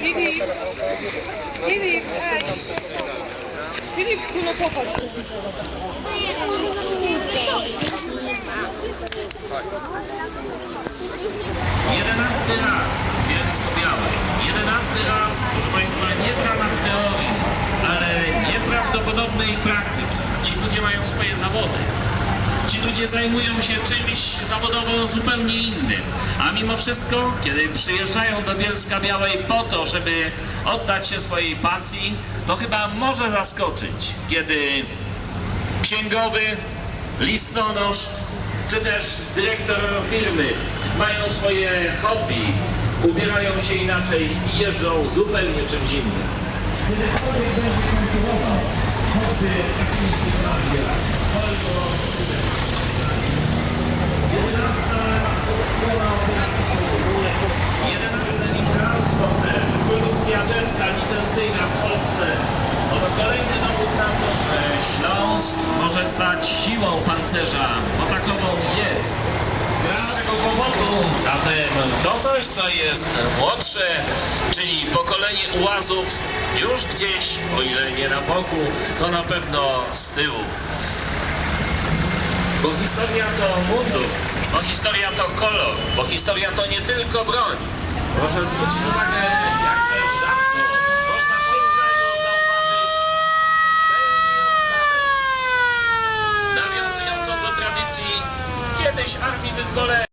Filip, Filip, ej. Filip, no popatrz. Jedenasty raz, bielsko-białej. Jedenasty raz, proszę Państwa, nie w ramach teorii, ale nieprawdopodobnej praktyki. Ci ludzie mają swoje zawody. Ci ludzie zajmują się czymś zawodowo zupełnie innym. A mimo wszystko, kiedy przyjeżdżają do Bielska Białej po to, żeby oddać się swojej pasji, to chyba może zaskoczyć, kiedy księgowy, listonosz czy też dyrektor firmy mają swoje hobby, ubierają się inaczej i jeżdżą zupełnie czymś innym. Będzie choćby z licencyjna w Polsce. Oto kolejny dowód na to, że Śląsk może stać siłą pancerza, bo takową jest. Naszego powodu zatem to coś, co jest młodsze, czyli pokolenie ułazów już gdzieś, o ile nie na boku, to na pewno z tyłu. Bo historia to mundur, bo historia to kolor, bo historia to nie tylko broń. Proszę zwrócić uwagę, jakże rzadko kiedyś armii wyzwolenia.